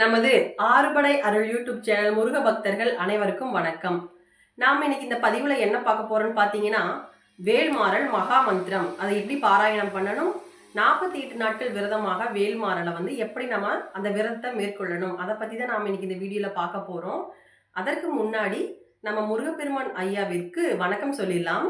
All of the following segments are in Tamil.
நமது ஆறுபடை அருள் யூடியூப் சேனல் முருக பக்தர்கள் அனைவருக்கும் வணக்கம். நாம் இன்னைக்கு இந்த பதிவில் என்ன பார்க்க போறோம்னு பார்த்தீங்கன்னா வேல்மாறல் மகா மந்திரம் அதை எப்படி பாராயணம் பண்ணணும்? நாற்பத்தி எட்டு நாட்கள் விரதமாக வேல்மாறலை வந்து எப்படி நம்ம அந்த விரதத்தை மேற்கொள்ளணும்? அதை பற்றி தான் நாம் இன்னைக்கு இந்த வீடியோவில் பார்க்க போகிறோம் அதற்கு முன்னாடி நம்ம முருகப்பெருமான் ஐயாவிற்கு வணக்கம் சொல்லிடலாம்.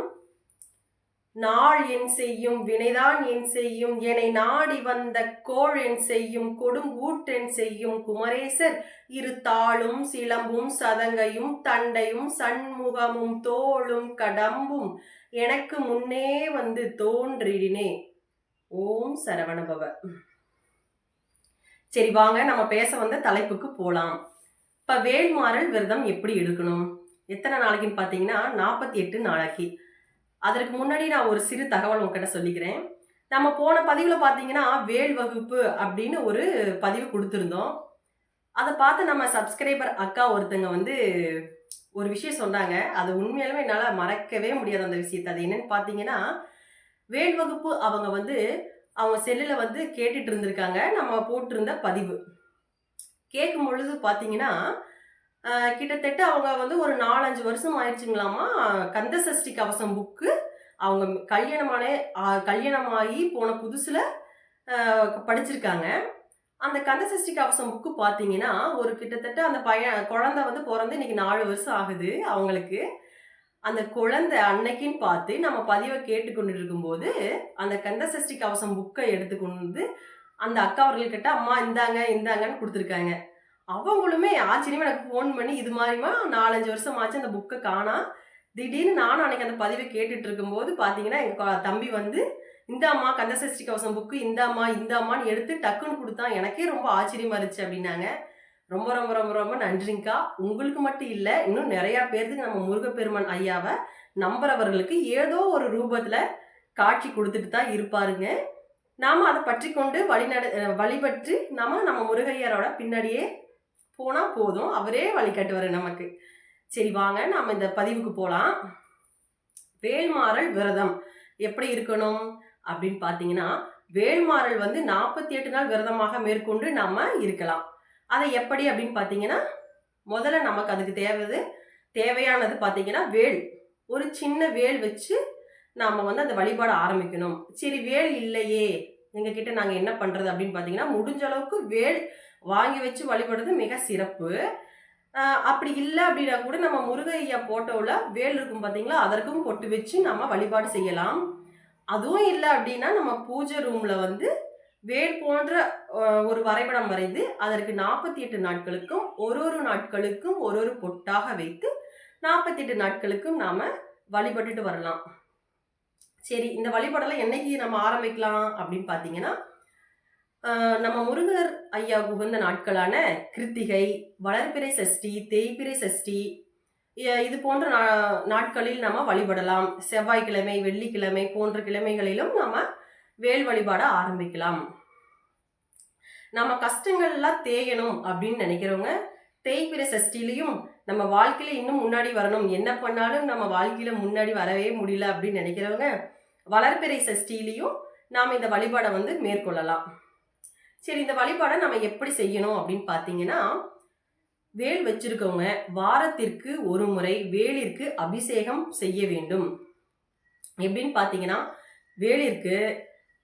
நாள் என் செய்யும் வினைதான் என் செய்யும் என்னை நாடி வந்த கோள் என் செய்யும் கொடுங்கூட்டென் செய்யும் குமரேசர் இரு தாளும் சிலம்பும் சதங்கையும் தண்டையும் சண்முகமும் தோளும் கடம்பும் எனக்கு முன்னே வந்து தோன்றிடினே. ஓம் சரவணபவ. சரி வாங்க நம்ம பேச வந்த தலைப்புக்கு போலாம். இப்ப வேல்மாறல் விரதம் எப்படி எடுக்கணும்? எத்தனை நாளைக்குன்னு பார்த்தீங்கன்னா நாற்பத்தி எட்டு நாளைக்கு. அதற்கு முன்னாடி நான் ஒரு சிறு தகவல் உங்ககிட்ட சொல்லிக்கிறேன். நம்ம போன பதிவில் பார்த்தீங்கன்னா வேல் வகுப்பு அப்படின்னு ஒரு பதிவு கொடுத்துருந்தோம். அதை பார்த்து நம்ம சப்ஸ்கிரைபர் அக்கா ஒருத்தங்க வந்து ஒரு விஷயம் சொன்னாங்க. அது உண்மையாலுமே என்னால் மறக்கவே முடியாது அந்த விஷயத்தை. அது என்னன்னு பார்த்தீங்கன்னா வேல் வகுப்பு அவங்க வந்து அவங்க செல்லில் வந்து கேட்டுட்டு இருந்திருக்காங்க. நம்ம போட்டிருந்த பதிவு. கேட்கும் பொழுது பார்த்தீங்கன்னா கிட்டத்தட்ட அவங்க வந்து ஒரு நாலஞ்சு வருஷம் ஆயிடுச்சுங்களாமா கந்த சஷ்டி கவசம் புக்கு அவங்க கல்யாணமான கல்யாணமாகி போன புதுசில் படிச்சிருக்காங்க. அந்த கந்த சஷ்டி கவசம் புக்கு பார்த்தீங்கன்னா ஒரு கிட்டத்தட்ட அந்த பையன் குழந்தை வந்து பிறந்து இன்னைக்கு நாலு வருஷம் ஆகுது அவங்களுக்கு. அந்த குழந்தை அன்னைக்குன்னு பார்த்து நம்ம பதிவை கேட்டுக்கொண்டு இருக்கும்போது அந்த கந்த சஷ்டி கவசம் புக்கை எடுத்துக்கொண்டு வந்து அந்த அக்கா அவர்கள்கிட்ட அம்மா இந்தாங்க இந்தாங்கன்னு கொடுத்துருக்காங்க. அவங்களுமே ஆச்சரியமா எனக்கு ஃபோன் பண்ணி இது மாதிரிமா நாலஞ்சு வருஷம் ஆச்சு அந்த புக்கை காணா. திடீர்னு நானும் அன்னைக்கு அந்த பதிவை கேட்டுட்டு இருக்கும்போது பார்த்தீங்கன்னா எங்கள் தம்பி வந்து இந்தாம்மா கந்தசஷ்டி கவசம் புக்கு இந்தாம்மா இந்தாம்மான்னு எடுத்து டக்குன்னு கொடுத்தான் எனக்கே ரொம்ப ஆச்சரியமா இருந்துச்சு அப்படின்னாங்க. ரொம்ப ரொம்ப ரொம்ப ரொம்ப நன்றிங்கக்கா உங்களுக்கு மட்டும் இல்லை இன்னும் நிறையா பேர்த்துக்கு நம்ம முருகப்பெருமான் ஐயாவை நம்புறவர்களுக்கு ஏதோ ஒரு ரூபத்தில் காட்சி கொடுத்துட்டு தான் இருப்பாருங்க. நாம் அதை பற்றி கொண்டு வழிநட வழிபட்டு நாம் நம்ம முருகையரோட பின்னாடியே போனால் போதும். அவரே வழிகாட்டுவார் நமக்கு. சரி வாங்க. நாம் இந்த பதிவுக்கு போகலாம் வேல்மாறல் விரதம் எப்படி இருக்கணும் அப்படின்னு பார்த்தீங்கன்னா வேல்மாறல் வந்து நாற்பத்தி எட்டு நாள் விரதமாக மேற்கொண்டு நம்ம இருக்கலாம். அதை எப்படி அப்படின்னு பார்த்தீங்கன்னா முதல்ல நமக்கு அதுக்கு தேவைது தேவையானது பார்த்தீங்கன்னா வேல். ஒரு சின்ன வேல் வச்சு நாம் வந்து அந்த வழிபாட ஆரம்பிக்கணும். சரி வேல் இல்லையே. எங்ககிட்ட நாங்கள் என்ன பண்ணுறது அப்படின்னு பார்த்தீங்கன்னா முடிஞ்ச அளவுக்கு வேல் வாங்கி வச்சு வழிபடுறது மிக சிறப்பு. அப்படி இல்லை அப்படின்னா கூட நம்ம முருகையா போட்டோவில் வேல் இருக்கும் பார்த்தீங்களா அதற்கும் பொட்டு வச்சு நம்ம வழிபாடு செய்யலாம். அதுவும் இல்லை அப்படின்னா நம்ம பூஜை ரூமில் வந்து வேல் போன்ற ஒரு வரைபடம் வரைந்து அதற்கு நாற்பத்தி எட்டு நாட்களுக்கும் ஒரு ஒரு நாட்களுக்கும் ஒரு ஒரு பொட்டாக வைத்து நாற்பத்தி எட்டு நாட்களுக்கும் நாம் வழிபட்டுட்டு வரலாம். சரி இந்த வழிபாடெல்லாம் என்னைக்கு நம்ம ஆரம்பிக்கலாம் அப்படின்னு பார்த்தீங்கன்னா நம்ம முருகர் ஐயா உகந்த நாட்களான கிருத்திகை வளர்பிறை சஷ்டி தேய்பிறை சஷ்டி இது போன்ற நா- நாட்களில் நம்ம வழிபடலாம். செவ்வாய்க்கிழமை வெள்ளிக்கிழமை போன்ற கிழமைகளிலும் நம்ம வேல் வழிபாட ஆரம்பிக்கலாம். நம்ம கஷ்டங்கள்லாம் தேயணும் அப்படின்னு நினைக்கிறவங்க தேய்பிறை சஷ்டிலையும் நம்ம வாழ்க்கையில இன்னும் முன்னாடி வரணும். என்ன பண்ணாலும் நம்ம வாழ்க்கையில முன்னாடி வரவே முடியல அப்படின்னு நினைக்கிறவங்க வளர்பிறை சஷ்டிலையும் நாம் இந்த வழிபாடை வந்து மேற்கொள்ளலாம். சரி இந்த வழிபாடை நம்ம எப்படி செய்யணும் அப்படின்னு பார்த்தீங்கன்னா வேல் வச்சிருக்கவங்க வாரத்திற்கு ஒரு முறை வேலிற்கு அபிஷேகம் செய்ய வேண்டும். எப்படின்னு பார்த்தீங்கன்னா வேலிற்கு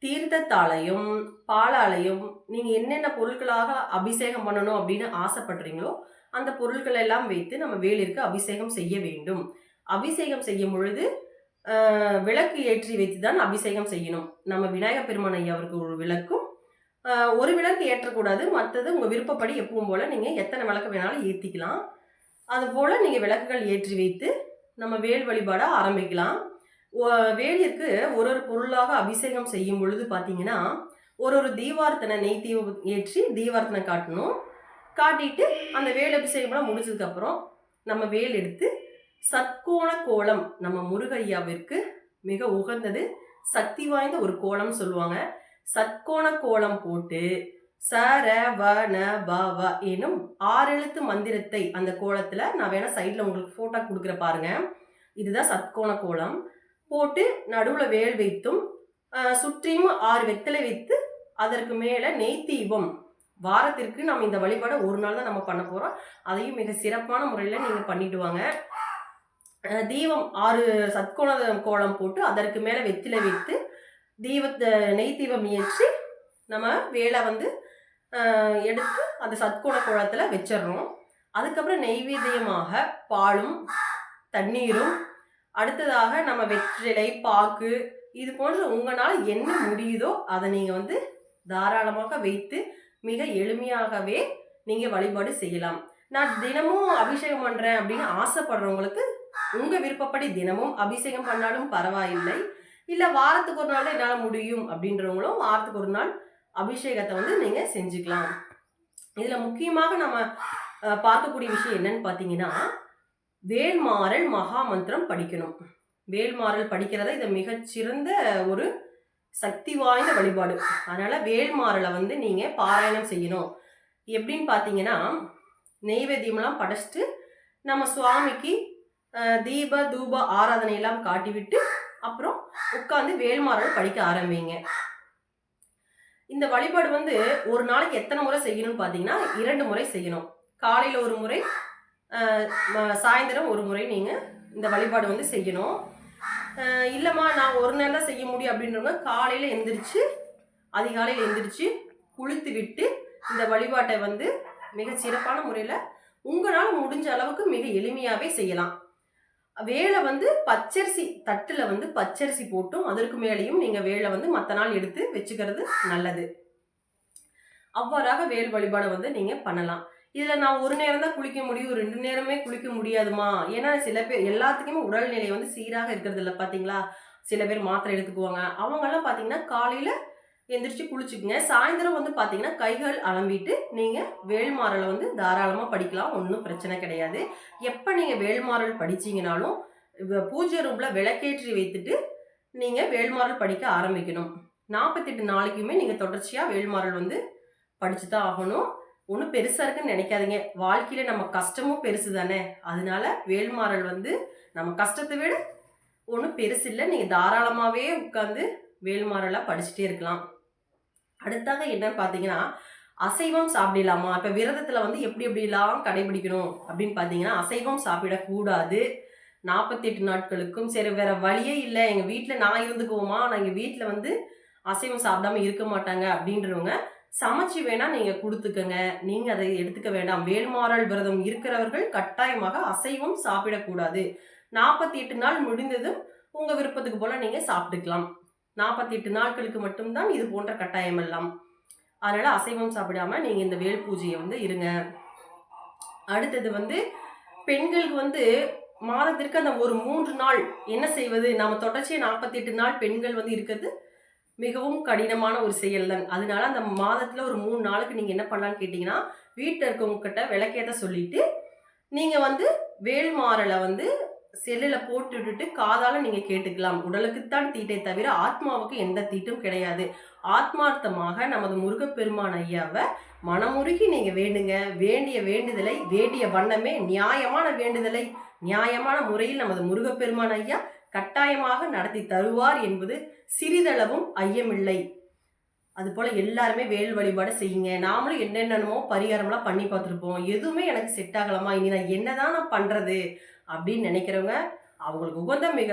தீர்த்தத்தாலையும் பாலாலையும் நீங்கள் என்னென்ன பொருட்களாக அபிஷேகம் பண்ணணும் அப்படின்னு ஆசைப்படுறீங்களோ அந்த பொருட்கள் எல்லாம் வைத்து நம்ம வேலிற்கு அபிஷேகம் செய்ய வேண்டும். அபிஷேகம் செய்யும் பொழுது விளக்கு ஏற்றி வைத்து தான் அபிஷேகம் செய்யணும். நம்ம விநாயகப் பெருமான் ஐயாவிற்கு ஒரு விளக்கும் ஒரு விளக்கு ஏற்றக்கூடாது மற்றது உங்கள் விருப்பப்படி எப்பவும் போல் நீங்கள் எத்தனை விளக்கு வேணாலும் ஏற்றிக்கலாம் அதுபோல் நீங்கள் விளக்குகள் ஏற்றி வைத்து நம்ம வேல் வழிபாட ஆரம்பிக்கலாம். வேலிற்கு ஒரு ஒரு பொருளாக அபிஷேகம் செய்யும் பொழுது பார்த்தீங்கன்னா ஒரு ஒரு தீவார்த்தனை நெய் தீபம் ஏற்றி தீவார்த்தனை காட்டணும். காட்டிட்டு அந்த வேல் அபிஷேகம்லாம் முடிச்சதுக்கப்புறம் நம்ம வேல் எடுத்து சத்கோண கோலம் நம்ம முருகையாவிற்கு மிக உகந்தது சக்தி வாய்ந்த ஒரு கோலம் சொல்லுவாங்க. சத்கோண கோலம் போட்டு ச ர வ ந ப வ எனும் ஆறெழுத்து மந்திரத்தை அந்த கோலத்தில் நான் வேணால் சைடில் உங்களுக்கு ஃபோட்டோ கொடுக்குற பாருங்க. இதுதான் சத்கோண கோலம். போட்டு நடுவில் வேல் வைத்தும் சுற்றியும் ஆறு வெத்தலை வைத்து அதற்கு மேலே நெய் தீபம். வாரத்திற்கு நம்ம இந்த வழிபாடை ஒரு நாள் தான் நம்ம பண்ண போகிறோம் அதையும் மிக சிறப்பான முறையில் நீங்கள் பண்ணிட்டு வாங்க. தீபம் ஆறு சத்கோண கோலம் போட்டு அதற்கு மேலே வெத்திலை வைத்து தீபத்தை நெய் தீபம் ஏற்றி நம்ம வேலை வந்து எடுத்து அந்த சத்குண குளத்தில் வச்சிடுறோம். அதுக்கப்புறம் நெய்வேத்தியமாக பாலும் தண்ணீரும் அடுத்ததாக நம்ம வெற்றிலை பாக்கு இது போன்ற உங்களால் என்ன முடியுதோ அதை நீங்கள் வந்து தாராளமாக வைத்து மிக எளிமையாகவே நீங்கள் வழிபாடு செய்யலாம். நான் தினமும் அபிஷேகம் பண்ணுறேன் அப்படின்னு ஆசைப்படுறவங்களுக்கு உங்கள் விருப்பப்படி தினமும் அபிஷேகம் பண்ணாலும் பரவாயில்லை. இல்லை வாரத்துக்கு ஒரு நாள் என்னால் முடியும் அப்படின்றவங்களும் வாரத்துக்கு ஒரு நாள் அபிஷேகத்தை வந்து நீங்கள் செஞ்சுக்கலாம். இதில் முக்கியமாக நம்ம பார்க்கக்கூடிய விஷயம் என்னன்னு பார்த்தீங்கன்னா வேல்மாறல் மகா மந்திரம் படிக்கணும். வேல்மாறல் படிக்கிறத இது மிகச்சிறந்த ஒரு சக்தி வாய்ந்த வழிபாடு. அதனால் வேல்மாறலை வந்து நீங்கள் பாராயணம் செய்யணும். எப்படின்னு பார்த்தீங்கன்னா நெய்வேத்தியம்லாம் படைச்சிட்டு நம்ம சுவாமிக்கு தீப தூப ஆராதனையெல்லாம் காட்டிவிட்டு அப்புறம் உட்காந்து வேல்மாறல் படிக்க ஆரம்பிங்க. இந்த வழிபாடு வந்து ஒரு நாளைக்கு எத்தனை முறை செய்யணும்னு பார்த்தீங்கன்னா இரண்டு முறை செய்யணும். காலையில் ஒரு முறை சாயந்தரம் ஒரு முறை நீங்கள் இந்த வழிபாடு வந்து செய்யணும். இல்லைம்மா நான் ஒரு நேரம் தான் செய்ய முடியும் அப்படின்றவங்க காலையில் எந்திரிச்சு அதிகாலையில் எந்திரிச்சு குளித்து விட்டு இந்த வழிபாட்டை வந்து மிக சிறப்பான முறையில் உங்களால் முடிஞ்ச அளவுக்கு மிக எளிமையாகவே செய்யலாம். வேலை வந்து பச்சரிசி தட்டில் வந்து பச்சரிசி போட்டும் அதற்கு மேலேயும் நீங்கள் வேலை வந்து மற்ற நாள் எடுத்து வச்சுக்கிறது நல்லது. அவ்வாறாக வேல் வழிபாடை வந்து நீங்கள் பண்ணலாம். இதில் நான் ஒரு நேரம் தான் குளிக்க முடியும் ரெண்டு நேரமே குளிக்க முடியாதுமா? ஏன்னா சில பேர் எல்லாத்துக்குமே உடல்நிலை வந்து சீராக இருக்கிறது இல்லை பார்த்தீங்களா சில பேர் மாத்திரை எடுத்துக்குவாங்க. அவங்கெல்லாம் பார்த்தீங்கன்னா காலையில் எந்திரிச்சு குளிச்சுக்குங்க. சாயந்தரம் வந்து பார்த்தீங்கன்னா கைகள் அலம்பிட்டு நீங்கள் வேல்மாறலை வந்து தாராளமாக படிக்கலாம். ஒன்றும் பிரச்சனை கிடையாது. எப்போ நீங்கள் வேல்மாறல் படிச்சிங்கனாலும் பூஜை ரூமில் விளக்கேற்றி வைத்துட்டு நீங்கள் வேல்மாறல் படிக்க ஆரம்பிக்கணும். நாற்பத்தெட்டு நாளைக்குமே நீங்கள் தொடர்ச்சியாக வேல்மாறல் வந்து படித்து தான் ஆகணும். ஒன்றும் பெருசாக இருக்குன்னு நினைக்காதீங்க. வாழ்க்கையில் நம்ம கஷ்டமும் பெருசு தானே. அதனால வேல்மாறல் வந்து நம்ம கஷ்டத்தை விட ஒன்றும் பெருசு இல்லை நீங்கள் தாராளமாகவே உட்காந்து வேல்மாறலாக படிச்சுட்டே இருக்கலாம். அடுத்தாக என்னன்னு பார்த்தீங்கன்னா அசைவம் சாப்பிடலாமா? இப்போ விரதத்தில் வந்து எப்படி எப்படிலாம் கடைபிடிக்கணும் அப்படின்னு பார்த்தீங்கன்னா அசைவம் சாப்பிடக்கூடாது. நாற்பத்தெட்டு நாட்களுக்கும் சரி வேற வழியே இல்லை. எங்கள் வீட்டில் நான் இருந்துக்குவோமா? நான் எங்கள் வீட்டில் வந்து அசைவம் சாப்பிடாம இருக்க மாட்டாங்க அப்படின்றவங்க சமைச்சு வேணா நீங்கள் கொடுத்துக்கங்க. நீங்கள் அதை எடுத்துக்க வேண்டாம். வேல்மாறல் விரதம் இருக்கிறவர்கள் கட்டாயமாக அசைவம் சாப்பிடக்கூடாது. நாற்பத்தி எட்டு நாள் முடிந்ததும் உங்கள் விருப்பத்துக்கு போல் நீங்கள் சாப்பிட்டுக்கலாம். நாற்பத்தி எட்டு நாட்களுக்கு மட்டும்தான் இது போன்ற கட்டாயம் எல்லாம். அதனால அசைவம் சாப்பிடாம நீங்க இந்த வேல் பூஜையை வந்து இருங்க. அடுத்தது வந்து பெண்களுக்கு வந்து மாதத்திற்கு அந்த ஒரு மூன்று நாள் என்ன செய்வது? நாம் தொடர்ச்சியாக நாற்பத்தி எட்டு நாள் பெண்கள் வந்து இருக்கிறது மிகவும் கடினமான ஒரு செயல் தான். அதனால அந்த மாதத்துல ஒரு மூணு நாளுக்கு நீங்க என்ன பண்ணலாம்னு கேட்டிங்கன்னா வீட்டில் இருக்கவங்க கிட்ட விளக்கேத்த சொல்லிட்டு நீங்க வந்து வேல்மாறலை வந்து செல்லில் போட்டு விட்டுட்டு காதால நீங்க கேட்டுக்கலாம். உடலுக்குத்தான் தீட்டை தவிர ஆத்மாவுக்கு எந்த தீட்டும் கிடையாது. ஆத்மார்த்தமாக நமது முருகப்பெருமான் ஐயாவை மனமுருகி நீங்க வேண்டுங்க. வேண்டிய வேண்டுதலை வேண்டிய வண்ணமே நியாயமான வேண்டுதலை நியாயமான முறையில் நமது முருகப்பெருமான் ஐயா கட்டாயமாக நடத்தி தருவார் என்பது சிறிதளவும் ஐயமில்லை. அதுபோல் எல்லாருமே வேல் வழிபாடு செய்யுங்க. நாமளும் என்னென்னமோ பரிகாரம்லாம் பண்ணி பார்த்துருப்போம். எதுவுமே எனக்கு செட் ஆகலாமா இனி நான் என்னதான் நான் பண்ணுறது அப்படின்னு நினைக்கிறவங்க அவங்களுக்கு உகந்த மிக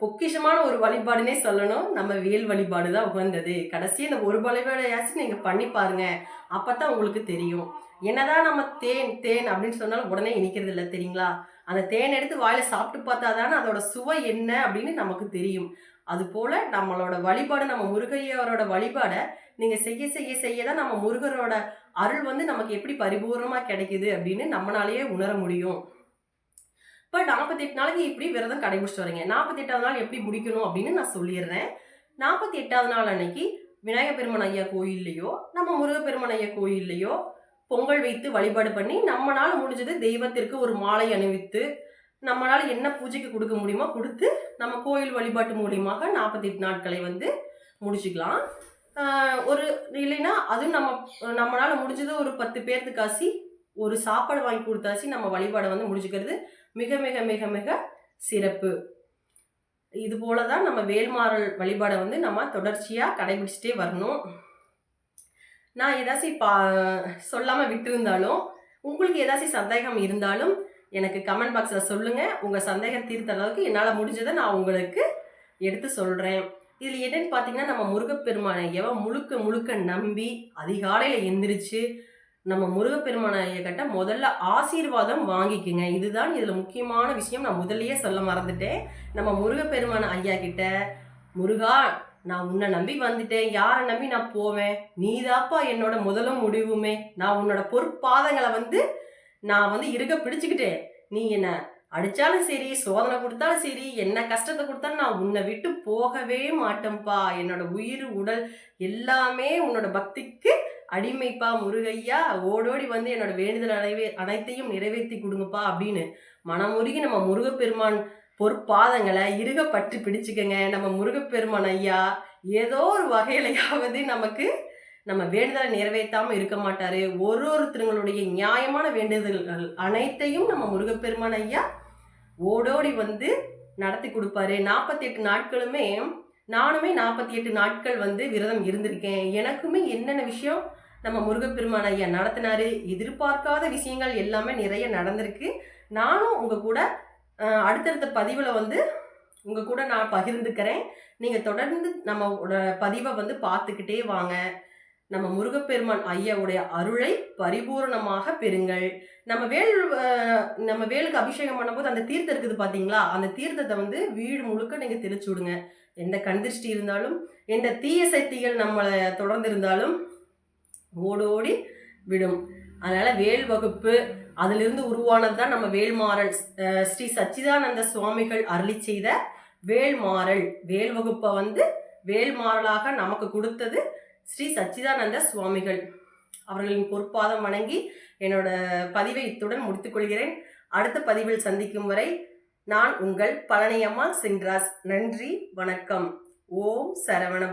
பொக்கிஷமான ஒரு வழிபாடுனே சொல்லணும். நம்ம வேல் வழிபாடு தான் உகந்தது. கடைசி இந்த ஒரு வழிபாடையாச்சும் நீங்கள் பண்ணி பாருங்க. அப்போ தான் உங்களுக்கு தெரியும். என்னதான் நம்ம தேன் தேன் அப்படின்னு சொன்னாலும் உடனே இனிக்கிறது இல்லை தெரியுங்களா? அந்த தேன் எடுத்து வாயில சாப்பிட்டு பார்த்தா தானே அதோட சுவை என்ன அப்படின்னு நமக்கு தெரியும். அதுபோல் நம்மளோட வழிபாடு நம்ம முருகையரோட வழிபாடை நீங்கள் செய்ய செய்ய செய்ய தான் நம்ம முருகரோட அருள் வந்து நமக்கு எப்படி பரிபூர்ணமாக கிடைக்குது அப்படின்னு நம்மளாலேயே உணர முடியும். இப்போ நாற்பத்தெட்டு நாளைக்கு இப்படி விரதம் கடைபிடிச்சிட்டு வரீங்க. நாற்பத்தெட்டாவது நாள் எப்படி முடிக்கணும் அப்படின்னு நான் சொல்லிடுறேன். நாற்பத்தி எட்டாவது நாள் அன்னைக்கு விநாயகர் பெருமன் ஐயா கோயில்லையோ நம்ம முருகப்பெருமன் ஐயா கோயில்லையோ பொங்கல் வைத்து வழிபாடு பண்ணி நம்மளால் முடிஞ்சது தெய்வத்திற்கு ஒரு மாலை அணிவித்து நம்மளால் என்ன பூஜைக்கு கொடுக்க முடியுமோ கொடுத்து நம்ம கோயில் வழிபாட்டு மூலியமாக நாற்பத்தெட்டு நாட்களை வந்து முடிச்சுக்கலாம். ஒரு இல்லைன்னா அதுவும் நம்ம நம்மளால் முடிஞ்சது ஒரு பத்து பேர்த்துக்காசி ஒரு சாப்பாடு வாங்கி கொடுத்தாச்சு நம்ம வழிபாடை வந்து முடிச்சுக்கிறது மிக மிக மிக மிக சிறப்பு. இது போல தான் நம்ம வேல்மாறல் வழிபாடை வந்து நம்ம தொடர்ச்சியாக கடைபிடிச்சிட்டே வரணும். நான் ஏதாச்சும் பா சொல்லாமல் விட்டுருந்தாலும் உங்களுக்கு ஏதாச்சும் சந்தேகம் இருந்தாலும் எனக்கு கமெண்ட் பாக்ஸில் சொல்லுங்கள் உங்கள் சந்தேகம் தீர்த்த அளவுக்கு என்னால் முடிஞ்சதை நான் உங்களுக்கு எடுத்து சொல்கிறேன் இதில் என்னென்னு பார்த்தீங்கன்னா நம்ம முருகப்பெருமானை எவன் முழுக்க முழுக்க நம்பி அதிகாலையில் எந்திரிச்சு நம்ம முருகப்பெருமானை கிட்ட முதல்ல ஆசீர்வாதம் வாங்கிக்குங்க. இதுதான் இதில் முக்கியமான விஷயம். நான் முதல்லயே சொல்ல மறந்துட்டேன். நம்ம முருகப்பெருமான் ஐயா கிட்ட முருகா நான் உன்னை நம்பி வந்துட்டேன். யாரை நம்பி நான் போவேன்? நீதாப்பா என்னோட முதலும் முடிவுமே. நான் உன்னோட பொறுப்பாதங்களை வந்து நான் வந்து இருக்க பிடிச்சுக்கிட்டேன். நீ என்ன அடித்தாலும் சரி சோதனை கொடுத்தாலும் சரி என்ன கஷ்டத்தை கொடுத்தாலும் நான் உன்னை விட்டு போகவே மாட்டேன்ப்பா. என்னோட உயிர் உடல் எல்லாமே உன்னோட பக்திக்கு அடிமைப்பா முருகையா ஓடோடி வந்து என்னோட வேண்டுதல் அனைவே அனைத்தையும் நிறைவேற்றி கொடுங்கப்பா அப்படின்னு மனமுருகி நம்ம முருகப்பெருமான் பொற்பாதங்களை இருக பற்றி பிடிச்சுக்கங்க. நம்ம முருகப்பெருமான் ஐயா ஏதோ ஒரு வகையிலையாவது நமக்கு நம்ம வேண்டுதலை நிறைவேற்றாமல் இருக்க மாட்டாரு. ஒரு ஒருத்தருங்களுடைய நியாயமான வேண்டுதல்கள் அனைத்தையும் நம்ம முருகப்பெருமான் ஐயா ஓடோடி வந்து நடத்தி கொடுப்பாரு. நாற்பத்தி எட்டு நாட்களுமே நானுமே நாற்பத்தி எட்டு நாட்கள் வந்து விரதம் இருந்திருக்கேன். எனக்குமே என்னென்ன விஷயம்? நம்ம முருகப்பெருமான் ஐயா நடத்தினாரு. எதிர்பார்க்காத விஷயங்கள் எல்லாமே நிறைய நடந்திருக்கு. நானும் உங்கள் கூட அடுத்தடுத்த பதிவில் வந்து உங்கள் கூட நான் பகிர்ந்துக்கிறேன். நீங்கள் தொடர்ந்து நம்மளோட பதிவை வந்து பார்த்துக்கிட்டே வாங்க. நம்ம முருகப்பெருமான் ஐயாவுடைய அருளை பரிபூரணமாக பெறுங்கள். நம்ம வேல் நம்ம வேலுக்கு அபிஷேகம் பண்ணும்போது அந்த தீர்த்தம் இருக்குது பார்த்தீங்களா அந்த தீர்த்தத்தை வந்து வீடு முழுக்க நீங்கள் தெளிச்சு விடுங்க. எந்த கண்திருஷ்டி இருந்தாலும் எந்த தீய சக்திகள் நம்மளை தொடர்ந்து இருந்தாலும் ஓடோடி விடும். அதனால வேல் வகுப்பு அதிலிருந்து உருவானது தான் நம்ம வேல்மாறல் ஸ்ரீ சச்சிதானந்த சுவாமிகள் அருளி செய்த வேல்மாறல். வேல் வகுப்பை வந்து வேல்மாறலாக நமக்கு கொடுத்தது ஸ்ரீ சச்சிதானந்த சுவாமிகள். அவர்களின் பொற்பாதம் வணங்கி என்னோட பதிவை இத்துடன் முடித்துக்கொள்கிறேன் அடுத்த பதிவில் சந்திக்கும் வரை நான் உங்கள் பழனியம்மா சிங்ராஸ் நன்றி வணக்கம். ஓம் சரவண